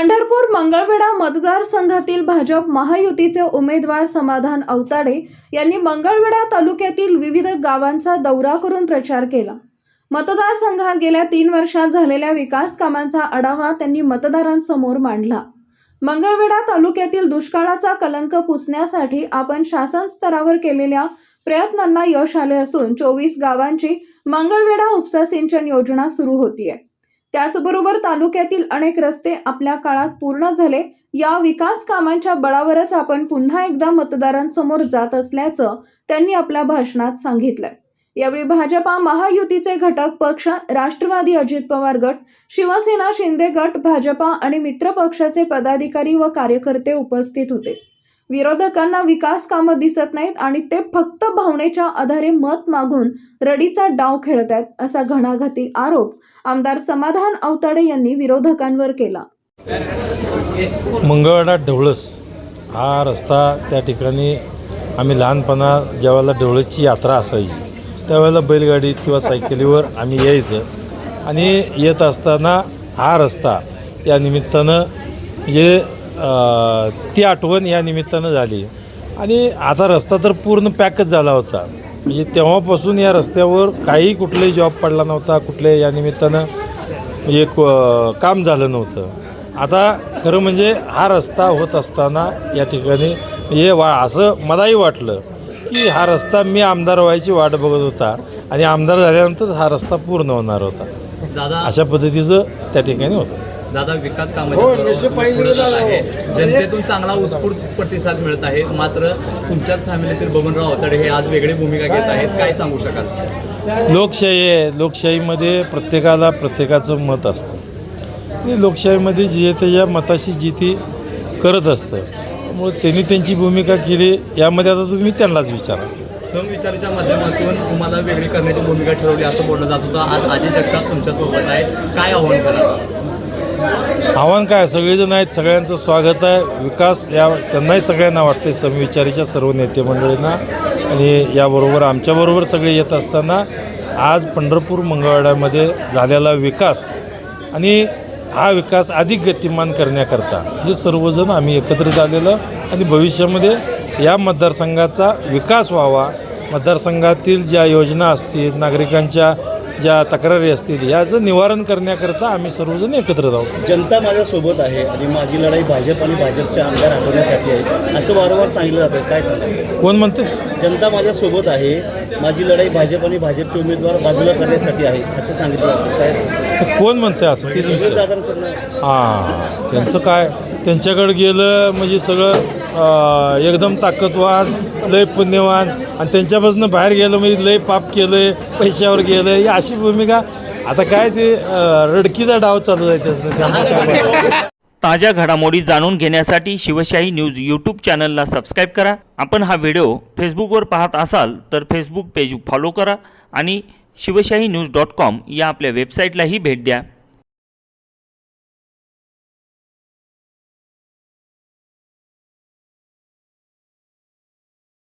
पंढरपूर मंगळवेढा मतदारसंघातील भाजप महायुतीचे उमेदवार समाधान अवताडे यांनी मंगळवेढा तालुक्यातील विविध गावांचा दौरा करून प्रचार केला. मतदारसंघात गेल्या तीन वर्षात झालेल्या विकास कामांचा आढावा त्यांनी मतदारांसमोर मांडला. मंगळवेढा तालुक्यातील दुष्काळाचा कलंक पुसण्यासाठी आपण शासन स्तरावर केलेल्या प्रयत्नांना यश आले असून चोवीस गावांची मंगळवेढा उपसा सिंचन योजना सुरू होतीये. त्याचबरोबर तालुक्यातील अनेक रस्ते आपल्या काळात पूर्ण झाले. या विकास कामांच्या बळावरच आपण पुन्हा एकदा मतदारांसमोर जात असल्याचं त्यांनी आपल्या भाषणात सांगितलंय. यावेळी भाजपा महायुतीचे घटक पक्ष राष्ट्रवादी अजित पवार गट शिवसेना शिंदे गट भाजपा आणि मित्र पक्षाचे पदाधिकारी व कार्यकर्ते उपस्थित होते. विरोधकांना विकास कामं दिसत नाहीत आणि ते फक्त भावनेच्या आधारे मत मागून रडीचा डाव खेळत आहेत असा घणाघाती आरोप आमदार समाधान अवताडे यांनी विरोधकांवर केला. मंगळवाडा ढवळस हा रस्ता त्या ठिकाणी आम्ही लहानपणा ज्यावेळेला ढवळसची यात्रा असायची त्यावेळेला बैलगाडीत किंवा सायकलीवर आम्ही यायचं आणि येत असताना हा रस्ता या निमित्तानं म्हणजे ती आठवण या निमित्तानं झाली. आणि आता रस्ता तर पूर्ण पॅकच झाला होता. म्हणजे तेव्हापासून या रस्त्यावर काही कुठलाही जॉब पडला नव्हता कुठल्या या निमित्तानं म्हणजे काम झालं नव्हतं. आता खरं म्हणजे हा रस्ता होत असताना या ठिकाणी हे वा असं मलाही वाटलं की हा रस्ता मी आमदार व्हायची वाट बघत होता आणि आमदार झाल्यानंतरच हा रस्ता पूर्ण होणार होता. दादा अशा पद्धतीचं त्या ठिकाणी होतं. दादा विकास कामाच्या आहे जनतेतून चांगला उत्स्फूर्त प्रतिसाद मिळत आहे. मात्र तुमच्याच फॅमिलीतील बबनराव अवताडे हे आज वेगळी भूमिका घेत आहेत. काय सांगू शकाल? लोकशाही आहे. लोकशाहीमध्ये प्रत्येकाला प्रत्येकाचं मत असतं. आणि लोकशाहीमध्ये जे त्याच्या मताशी जी ती करत असतं. त्यामुळे त्यांनी त्यांची भूमिका केली. यामध्ये आता तुम्ही त्यांनाच विचारा. समविचाराच्या माध्यमातून तुम्हाला वेगळी करण्याची भूमिका ठरवली असं बोललं जात होतं. आज अजय जगताप तुमच्यासोबत आहे काय आव्हान करा आव्हान काय? सगळेजण आहेत. सगळ्यांचं स्वागत आहे. विकास या त्यांनाही सगळ्यांना वाटते समविचारीच्या सर्व नेते मंडळींना आणि याबरोबर आमच्याबरोबर सगळे येत असताना आज पंढरपूर मंगळवाड्यामध्ये झालेला विकास आणि हा विकास अधिक गतिमान करण्याकरता हे सर्वजण आम्ही एकत्रित आलेलं आणि भविष्यामध्ये या मतदारसंघाचा विकास व्हावा. मतदारसंघातील ज्या योजना असतील नागरिकांच्या ज्या तक्रारी असतील याचं निवारण करण्याकरता आम्ही सर्वजण एकत्र आहोत जनता माझ्यासोबत आहे आणि माझी लढाई भाजप आणि भाजपचे आमदार हटवण्यासाठी आहे. असं वारंवार सांगितलं जातं. काय सांगा कोण म्हणते जनता माझ्यासोबत आहे. माझी लढाई भाजप आणि भाजपचे उमेदवार बाजूला करण्यासाठी आहे असं सांगितलं जातं. काय? कोण म्हणते असं? हां त्यांचं काय? त्यांच्याकडे गेलं म्हणजे सगळं एकदम ताकदवान लय पुण्यवान. आणि त्यांच्यापासून बाहेर गेलं म्हणजे लय पाप केलं पैशावर गेलं ही अशी भूमिका. आता काय ते रडकीचा डाव चालू आहे त्याचा ताज्या घडामोडी जाणून घेण्यासाठी शिवशाही न्यूज यूट्यूब चॅनलला सबस्क्राईब करा. आपण हा व्हिडिओ फेसबुकवर पाहत असाल तर फेसबुक पेज फॉलो करा आणि शिवशाही न्यूज डॉट कॉम या आपल्या वेबसाईटलाही भेट द्या.